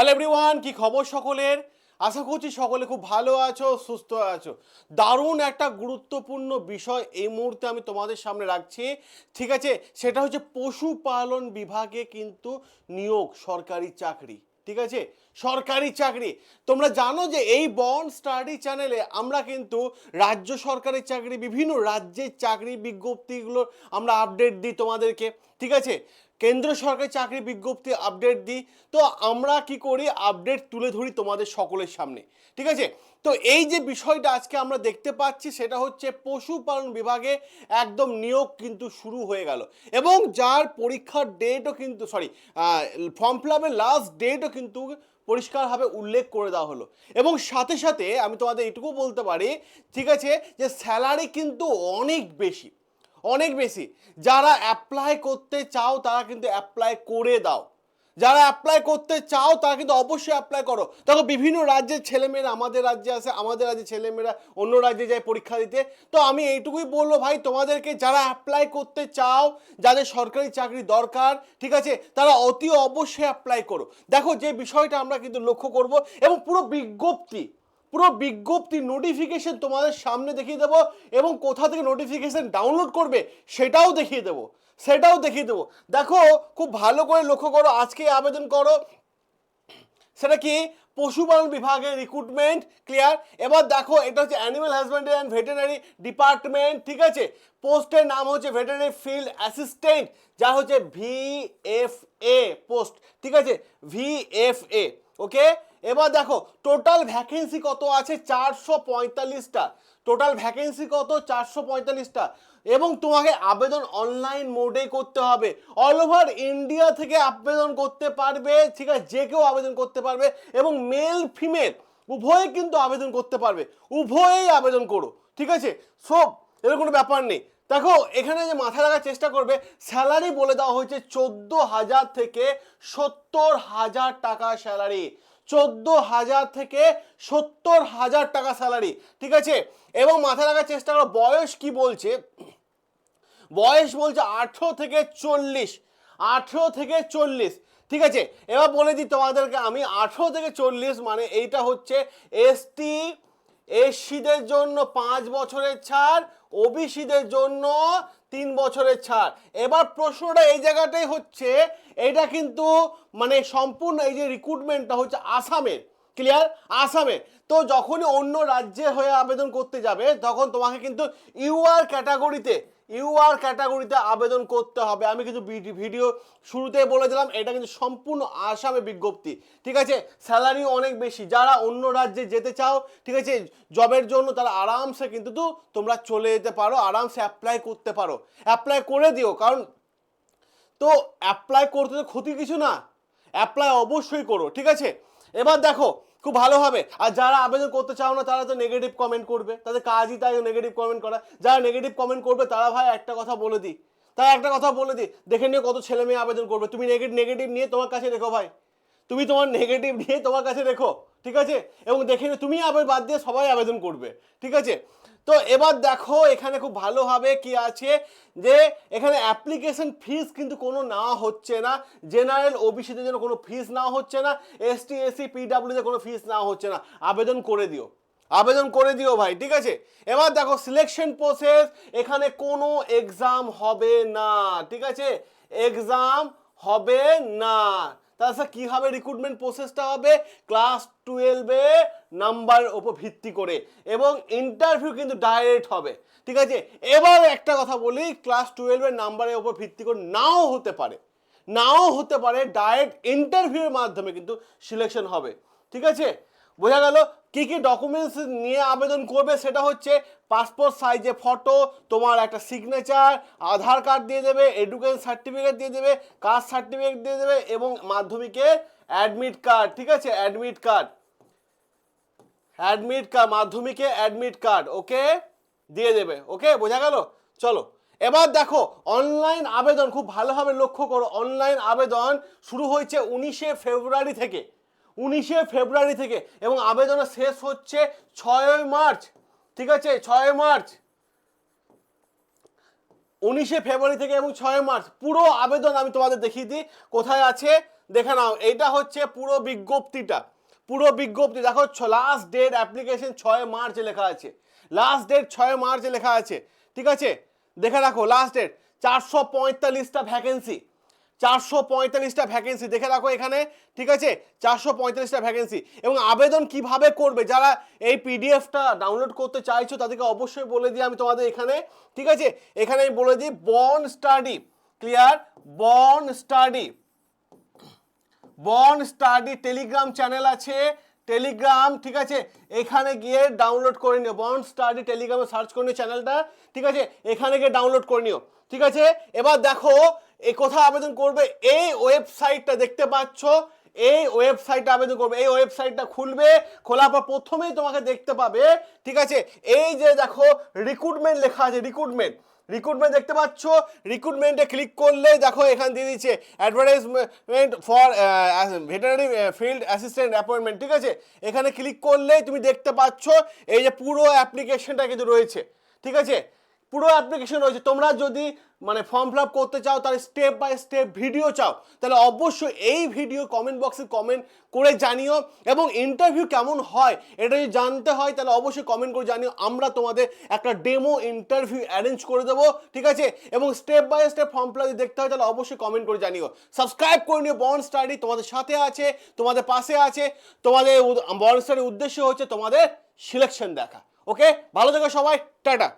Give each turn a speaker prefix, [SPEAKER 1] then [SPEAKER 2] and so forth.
[SPEAKER 1] Hello everyone কি খবর সকলের? আশা করছি সকলে খুব ভালো আছো, সুস্থ আছো। দারুণ একটা গুরুত্বপূর্ণ বিষয় এই মুহূর্তে আমি তোমাদের সামনে রাখছি। ঠিক আছে, সেটা হচ্ছে পশুপালন বিভাগে কিন্তু নিয়োগ, সরকারি চাকরি। ঠিক আছে, সরকারি চাকরি। তোমরা জানো যে এই বন স্টাডি চ্যানেলে আমরা কিন্তু রাজ্য সরকারি চাকরি, বিভিন্ন রাজ্যের চাকরি বিজ্ঞপ্তিগুলো আমরা আপডেট দিই তোমাদেরকে। ঠিক আছে কেন্দ্র সরকারি চাকরি বিজ্ঞপ্তি আপডেট দিই। তো আমরা কি করি? আপডেট তুলে ধরি তোমাদের সকলের সামনে। ঠিক আছে? তো এই যে বিষয়টা আজকে আমরা দেখতে পাচ্ছি, সেটা হচ্ছে পশুপালন বিভাগে একদম নিয়োগ কিন্তু শুরু হয়ে গেল। এবং যার পরীক্ষার ডেটও কিন্তু সরি ফর্ম ফিল লাস্ট ডেটও কিন্তু পরিষ্কারভাবে উল্লেখ করে দেওয়া হলো। এবং সাথে সাথে আমি তোমাদের এটুকু বলতে পারি, ঠিক আছে, যে স্যালারি কিন্তু অনেক বেশি। অনেক বেশি। যারা অ্যাপ্লাই করতে চাও, তারা কিন্তু অ্যাপ্লাই করে দাও। যারা অ্যাপ্লাই করতে চাও, তারা কিন্তু অবশ্যই অ্যাপ্লাই করো। দেখো, বিভিন্ন রাজ্যের ছেলেমেয়েরা, আমাদের রাজ্যে আসে আমাদের রাজ্যের ছেলেমেয়েরা অন্য রাজ্যে যায় পরীক্ষা দিতে। তো আমি এইটুকুই বলব ভাই, তোমাদেরকে যারা অ্যাপ্লাই করতে চাও, যাদের সরকারি চাকরি দরকার, ঠিক আছে, তারা অতি অবশ্যই অ্যাপ্লাই করো। দেখো, যে বিষয়টা আমরা কিন্তু লক্ষ্য করব, এবং পুরো বিজ্ঞপ্তি পুরো বিজ্ঞপ্তি নোটিফিকেশন তোমাদের সামনে দেখিয়ে দেবো এবং কোথা থেকে নোটিফিকেশন ডাউনলোড করবে সেটাও দেখিয়ে দেবো, সেটাও দেখিয়ে দেবো। দেখো, খুব ভালো করে লক্ষ্য করো, আজকে আবেদন করো। সেটা কি? পশুপালন বিভাগের রিক্রুটমেন্ট ক্লিয়ার এবার দেখো, এটা হচ্ছে animal husbandry and veterinary department ঠিক আছে? পোস্টের নাম হচ্ছে ভেটেনারি ফিল্ড অ্যাসিস্ট্যান্ট যা হচ্ছে ভিএফএ পোস্ট ঠিক আছে? ভিএফএ ওকে এবার দেখো টোটাল ভ্যাকেন্সি কত আছে? চারশো পঁয়তাল্লিশটা। টোটাল ভ্যাকেন্সি কত? চারশো পঁয়তাল্লিশটা। এবং তোমাকে আবেদন অনলাইন মোডে করতে হবে। অল ওভার ইন্ডিয়া থেকে আবেদন করতে পারবে, ঠিক আছে? যে কেউ আবেদন করতে পারবে। এবং মেল ফিমেল উভয়ে কিন্তু আবেদন করতে পারবে। উভয়েই আবেদন করো, ঠিক আছে? সব এর কোনো ব্যাপার নেই। দেখো, এখানে যে মাথা রাখার চেষ্টা করবে স্যালারি বলে দেওয়া হয়েছে চোদ্দ হাজার থেকে সত্তর হাজার টাকা স্যালারি চোদ্দ হাজার থেকে সত্তর হাজার টাকা স্যালারি ঠিক আছে? এবং মাথায় রাখার চেষ্টা করো, বয়স কি বলছে? বয়স বলছে আঠেরো থেকে চল্লিশ, আঠেরো থেকে চল্লিশ, ঠিক আছে? এবার বলে দিই তোমাদেরকে, আমি আঠেরো থেকে চল্লিশ মানে এইটা হচ্ছে এসটি এসসিদের জন্য পাঁচ বছরের ছাড়, ওবিসিদের জন্য তিন বছরের ছাড়। এবার প্রশ্নটা এই জায়গাটাই হচ্ছে, এটা কিন্তু মানে সম্পূর্ণ এই যে রিক্রুটমেন্টটা হচ্ছে আসামের ক্লিয়ার আসামে তো যখনই অন্য রাজ্যে হয়ে আবেদন করতে যাবে, তখন তোমাকে কিন্তু ইউআর ক্যাটাগরিতে ইউআর ক্যাটাগরিতে আবেদন করতে হবে। আমি কিন্তু ভিডিও শুরুতেই বলে দিলাম, এটা কিন্তু সম্পূর্ণ আসামে বিজ্ঞপ্তি। ঠিক আছে? স্যালারি অনেক বেশি। যারা অন্য রাজ্যে যেতে চাও, ঠিক আছে? জবের জন্য তারা আরামসে কিন্তু তো তোমরা চলে যেতে পারো, আরামসে অ্যাপ্লাই করতে পারো। অ্যাপ্লাই করে দিও, কারণ তো অ্যাপ্লাই করতে তো ক্ষতি কিছু না। অ্যাপ্লাই অবশ্যই করো, ঠিক আছে? এবার দেখো খুব ভালো হবে। আর যারা আবেদন করতে চাও না, তারা তো নেগেটিভ কমেন্ট করবে। তাদের কাজই তাই নেগেটিভ কমেন্ট করা। যারা নেগেটিভ কমেন্ট করবে, তারা ভাই একটা কথা বলে দিই। তারা একটা কথা বলে দিই। দেখে নিয়ে কত ছেলে মেয়ে আবেদন করবে। তুমি নেগেটিভ নেগেটিভ নিয়ে তোমার কাছে রেখো ভাই। তুমি তোমার নেগেটিভ নিয়ে তোমার কাছে রেখো। ঠিক আছে? এবং দেখে তুমি আবার বাদ দিয়ে সবাই আবেদন করবে। ঠিক আছে? তো এবার দেখো, এখানে খুব ভালোভাবে কি আছে যে, এখানে অ্যাপ্লিকেশন ফিস কিন্তু কোনো না হচ্ছে না। জেনারেল ওবিসিদের জন্য কোনো ফিস না হচ্ছে না এসটি এসসি পিডাব্লিউতে কোনো ফিস না হচ্ছে না। আবেদন করে দিও। আবেদন করে দিও ভাই, ঠিক আছে? এবার দেখো সিলেকশন প্রসেস এখানে কোনো এক্সাম হবে না, ঠিক আছে? এক্সাম হবে না। তাছাড়া কী হবে? রিক্রুটমেন্ট প্রসেসটা হবে ক্লাস টুয়েলভে নাম্বার ওপর ভিত্তি করে এবং ইন্টারভিউ কিন্তু ডাইরেক্ট হবে। ঠিক আছে? এবার একটা কথা বলি ক্লাস টুয়েলভের নাম্বারের ওপর ভিত্তি করে নাও হতে পারে। নাও হতে পারে ডাইরেক্ট ইন্টারভিউয়ের মাধ্যমে কিন্তু সিলেকশন হবে। ঠিক আছে? বোঝা গেল কি কি ডকুমেন্টস নিয়ে আবেদন করবে, সেটা হচ্ছে পাসপোর্ট সাইজে ফটো তোমার একটা সিগনেচার আধার কার্ড দিয়ে দেবে এডুকেশন সার্টিফিকেট দিয়ে দেবে কাস্ট সার্টিফিকেট দিয়ে দেবে এবং মাধ্যমিকে অ্যাডমিট কার্ড ঠিক আছে? অ্যাডমিট কার্ড অ্যাডমিট কার্ড মাধ্যমিকে অ্যাডমিট কার্ড ওকে দিয়ে দেবে ওকে বোঝা গেল? চলো, এবার দেখো অনলাইন আবেদন, খুব ভালোভাবে লক্ষ্য করো অনলাইন আবেদন শুরু হয়েছে উনিশে ফেব্রুয়ারি থেকে। উনিশে ফেব্রুয়ারি থেকে এবং আবেদনের শেষ হচ্ছে ছয়ই মার্চ। ঠিক আছে? ছয় মার্চ। উনিশে ফেব্রুয়ারি থেকে এবং ছয় মার্চ। পুরো আবেদন আমি তোমাদের দেখিয়ে দিই। কোথায় আছে? দেখে নাও। এটা হচ্ছে পুরো বিজ্ঞপ্তিটা। পুরো বিজ্ঞপ্তি। দেখো লাস্ট ডেট অ্যাপ্লিকেশন ছয় মার্চ লেখা আছে। লাস্ট ডেট ছয় মার্চ লেখা আছে। ঠিক আছে? দেখে রাখো লাস্ট ডেট চারশো পঁয়তাল্লিশটা ভ্যাকেন্সি চারশো পঁয়তাল্লিশটা ভ্যাকেন্সি দেখে রাখো এখানে, ঠিক আছে? চারশো পঁয়তাল্লিশটা ভ্যাকেন্সি এবং আবেদন কীভাবে করবে? যারা এই পিডিএফটা ডাউনলোড করতে চাইছো, তাদেরকে অবশ্যই বলে দিই আমি তোমাদের এখানে, ঠিক আছে? এখানে আমি বলে দিই বন স্টাডি ক্লিয়ার বন স্টাডি বন স্টাডি টেলিগ্রাম চ্যানেল আছে। টেলিগ্রাম ঠিক আছে? এখানে গিয়ে ডাউনলোড করে নিও। বন স্টাডি টেলিগ্রামে সার্চ করে নিও চ্যানেলটা ঠিক আছে? এখানে গিয়ে ডাউনলোড করে নিও, ঠিক আছে? এবার দেখো এই কোথায় আবেদন করবে? এই ওয়েবসাইটটা দেখতে পাচ্ছ। এই ওয়েবসাইটে আবেদন করবে। এই ওয়েবসাইটটা খুলবে, খোলার পর প্রথমেই তোমাকে দেখতে পাবে, ঠিক আছে? এই যে দেখো রিক্রুটমেন্ট লেখা আছে রিক্রুটমেন্ট রিক্রুটমেন্ট দেখতে পাচ্ছ? রিক্রুটমেন্টে ক্লিক করলে দেখো, এখানে দিয়ে দিচ্ছে advertisement for veterinary field assistant appointment ঠিক আছে? এখানে ক্লিক করলেই তুমি দেখতে পাচ্ছ, এই যে পুরো অ্যাপ্লিকেশনটা কিন্তু রয়েছে, ঠিক আছে? পুরো অ্যাপ্লিকেশন রয়েছে। তোমরা যদি মানে ফর্ম ফিল আপ করতে চাও, তাহলে স্টেপ বাই স্টেপ ভিডিও চাও, তাহলে অবশ্যই এই ভিডিও কমেন্ট বক্সে কমেন্ট করে জানিও। এবং ইন্টারভিউ কেমন হয়, এটা যদি জানতে হয়, তাহলে অবশ্যই কমেন্ট করে জানিও। আমরা তোমাদের একটা ডেমো ইন্টারভিউ অ্যারেঞ্জ করে দেবো, ঠিক আছে? এবং step by step form fill যদি দেখতে হয়, তাহলে অবশ্যই কমেন্ট করে জানিও। সাবস্ক্রাইব করে নিও বন স্টাডি তোমাদের সাথে আছে, তোমাদের পাশে আছে। তোমাদের বন স্টাডির উদ্দেশ্য হচ্ছে তোমাদের সিলেকশন দেখা। ওকে ভালো থেকো সবাই, টাটা।